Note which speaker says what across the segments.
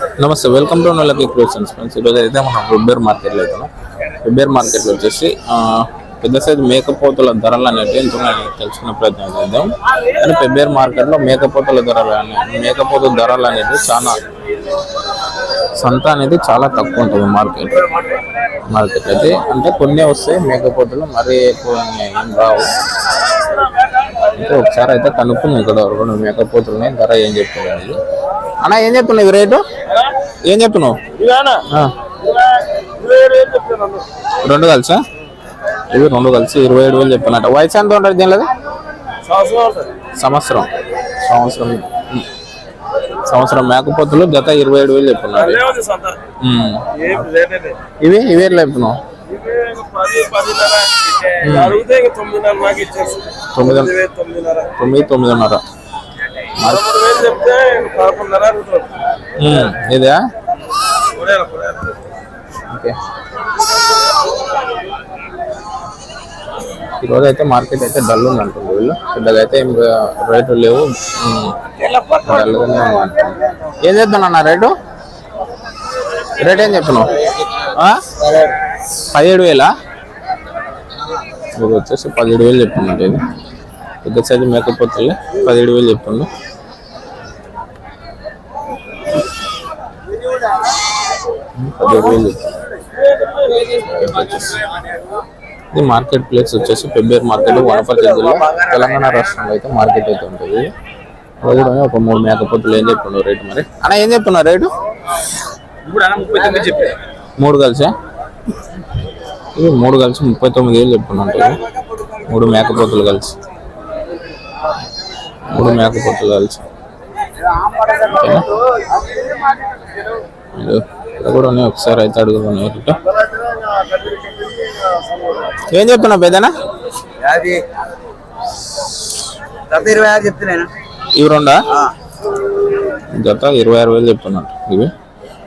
Speaker 1: నమస్తే welcome to నల్లకి creations friends. ఈరోజు అయితే మనం రుబ్బేర్ మార్కెట్లో అవుతున్నాం రుబ్బేర్ మార్కెట్లో వచ్చేసి పెద్ద సైజు మేకపోతుల ధరలు అనేవి ఎంత తెలుసుకునే ప్రయత్నం చేద్దాం. కానీ పెబ్బేర్ మార్కెట్లో మేకపోతుల ధరలు అనేవి మేకపోతు ధరలు అనేది చాలా సంత అనేది చాలా తక్కువ ఉంటుంది మార్కెట్. మార్కెట్ అయితే అంటే కొన్ని వస్తాయి మేకపోతులు మరీ ఎక్కువ ఏం రావు. అయితే ఒకసారి అయితే కనుక్కున్నాం ఇక్కడ రెండు మేకపోతున్నాయి ధర ఏం చెప్తున్నాయి అన్న ఏం చెప్తున్నాయి రేటు? ఏం చెప్తున్నావు. రెండు కలిసా? ఇవి రెండు కలిసి ఇరవై ఏడు వేలు చెప్పినట్ట వయసు ఎంత ఉంటుంది దీనిలో సంవత్సరం సంవత్సరం. సంవత్సరం. మేకపోతులు జత ఇరవై ఏడు వేలు చెప్తున్నారు. ఇవి ఇవి చెప్తున్నావు తొమ్మిది
Speaker 2: తొమ్మిదిన్నర.
Speaker 1: ఇదా? ఓకే. ఈరోజు అయితే మార్కెట్ అయితే డల్ ఉంది అంటుంది వీళ్ళు. పెద్దగా అయితే ఏం రేటు లేవు. ఉమ్. డల్గానే ఉంది ఏం చెప్తున్నా రేటు? రేట్ ఏం చెప్తున్నావు? పదిహేడు వేలా? ఇది వచ్చేసి పదిహేడు వేలు చెప్తున్నట్టు ఇది. పెద్ద సైజు మేకప్ పదిహేడు వేలు పదిహేడు వేలు చెప్తుండు. ఇది మార్కెట్ ప్లేస్ వచ్చేసి పెబ్బేరు మార్కెట్ వనపర్తి జిల్లా తెలంగాణ రాష్ట్రంలో అయితే మార్కెట్ అయితే ఉంటుంది. అది కూడా ఒక మూడు మేకపోతులు ఏం చెప్తున్నారు రేటు మరి? అన్న ఏం చెప్తున్నారు రేటు? మూడు కలిసా? ఇవి మూడు కలిసి ముప్పై తొమ్మిది వేలు చెప్పుకున్నాను మూడు మేకపోతులు కలిసి. మూడు మేకపోతులు కలిసి. కూడా ఉన్నాయి ఒకసారి అయితే అడుగుతున్నాయి. ఏం చెప్తున్నావు పెద్దనా?
Speaker 2: అది గత ఇరవై ఆరు చెప్తున్నాను
Speaker 1: ఇవి రెండా? జత ఇరవై ఆరు వేలు చెప్తున్నాడు ఇవి.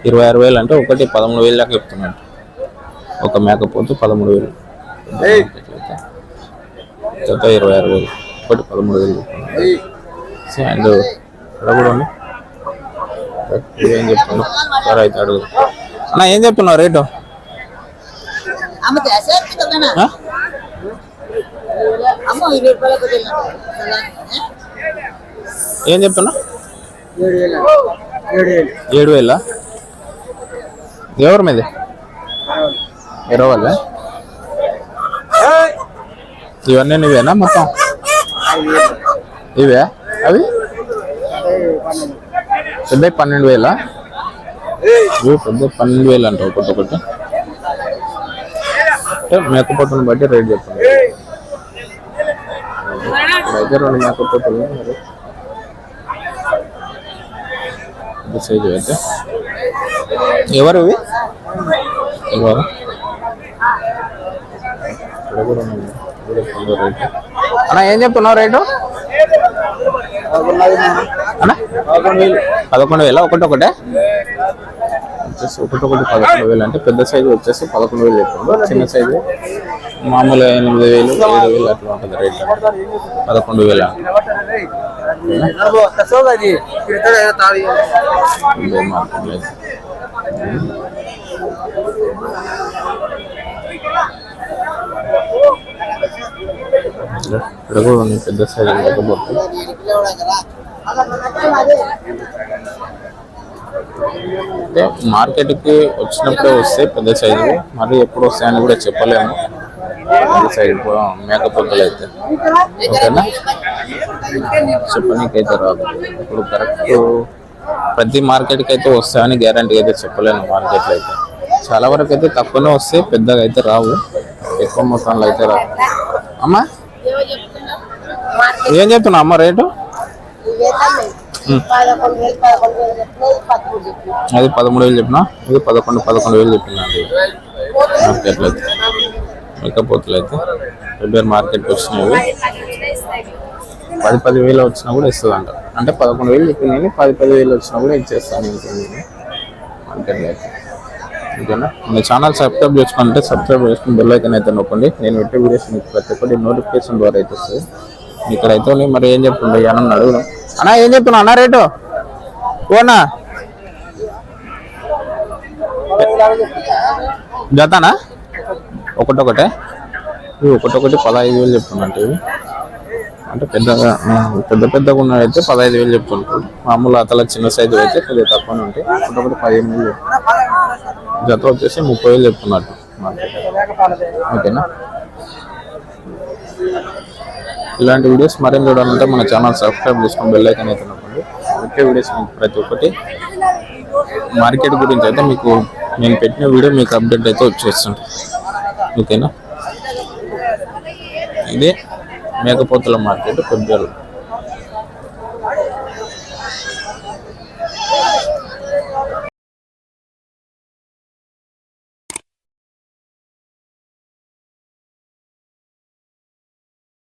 Speaker 1: ఇరవై ఆరు వేలు అంటే ఒకటి పదమూడు వేలు దాకా చెప్తున్నాడు. ఒక మేకపోతు పదమూడు వేలు. జత ఇరవై ఆరు వేలు. ఒకటి పదమూడు వేలు అండ్ ఇక్కడ కూడా ఉంది. ఏం చెప్తున్నావు సరే అయితే అడుగు. అన్న ఏం చెప్తున్నావు రేటు? ఏం? చెప్తున్నా?
Speaker 3: ఏడు వేల.
Speaker 1: ఎవరి మీద? ఇరవై ఇవన్నీ నువ్వేనా మొత్తం? ఇవే? అవి? పెద్ద పన్నెండు వేల? పెద్ద పన్నెండు వేలు అంట ఒకటి ఒకటి. అంటే మేకపోతుని బట్టి రేట్ చెప్పండి అయితే రెండు మేకపోతులు మరి సైజు అయితే. ఎవరు ఇవి? ఎవరు? రేటు అన్న ఏం చెప్తున్నావు రేటు? పదకొండు వేల? ఒకటి ఒకటే? వచ్చేసి ఒకటి ఒకటి పదకొండు వేలు. అంటే పెద్ద సైజు వచ్చేసి పదకొండు వేలు చెప్తుంది చిన్న సైజు మామూలు ఎనిమిది వేలు ఏడు వేలు అట్లా ఉంటుంది రేట్. పదకొండు వేల? Yeah. ఇక్కడ కూడా ఉంది పెద్ద సైజు లేకపోతే అంటే మార్కెట్కి వచ్చినప్పుడే వస్తాయి పెద్ద సైజు మరి ఎప్పుడు వస్తాయని కూడా చెప్పలేము. పెద్ద సైజు మేకపోతలు అయితే. ఓకేనా? చెప్పనీకైతే రాదు. ఇప్పుడు కరెక్ట్ ప్రతి మార్కెట్కి అయితే వస్తాయని గ్యారంటీ అయితే చెప్పలేను మార్కెట్లో అయితే. చాలా వరకు అయితే తక్కువనే వస్తాయి పెద్దగా అయితే రావు. ఎక్కువ మొత్తంలో అయితే రావు. అమ్మా? ఏం చెప్తున్నా అమ్మ రేటు? అది పదమూడు వేలు చెప్పిన ఇది పదకొండు పదకొండు వేలు చెప్పినండి మార్కెట్లో అయితే మేకపోతులు అయితే రిపేర్ మార్కెట్కి వచ్చినవి పది పది వేలు వచ్చినా కూడా ఇస్తుంది అంట అంటే పదకొండు వేలు చెప్పింది పది పది వేలు వచ్చినా కూడా ఇచ్చేస్తాను అనుకుంది మార్కెట్లో అయితే ఓకేనా? మీ ఛానల్ సబ్స్క్రైబ్ చేసుకుంటే సబ్స్క్రైబ్ చేసుకుని బెల్ ఐకన్ అయితే నొక్కండి. నేను పెట్టే వీడియోస్ మీకు ప్రతి ఒక్కటి నోటిఫికేషన్ ద్వారా అయితే వస్తుంది ఇక్కడ ఉన్నాయి మరి ఏం చెప్తుండే అన్న అడుగుదాం. అన్న ఏం చెప్తున్నా అన్న రేటు? ఓనా జతనా? ఒకటొకటే? ఇవి ఒకటొకటి పదహైదు వేలు చెప్తున్నట్టు ఇవి. అంటే పెద్దగా పెద్ద పెద్దగా ఉన్నదైతే పదహైదు వేలు చెప్తుంటారు మామూలు అతల చిన్న సైజు అయితే కొద్దిగా తక్కువ ఉంటాయి. ఒకటొకటి పదిహేను వేలు జత వచ్చేసి ముప్పై వేలు చెప్తున్నట్టు ఓకేనా? ఇలాంటి వీడియోస్ మరేం చూడాలంటే మన ఛానల్ సబ్స్క్రైబ్ చేసుకుని బెల్ ఐకన్ అయితే నమ్మండి ఒకే వీడియోస్ మీకు ప్రతి ఒక్కటి మార్కెట్ గురించి అయితే మీకు నేను పెట్టిన వీడియో మీకు అప్డేట్ అయితే వచ్చేస్తుంది. ఓకేనా? ఇది మేకపోతుల మార్కెట్ పెద్దలు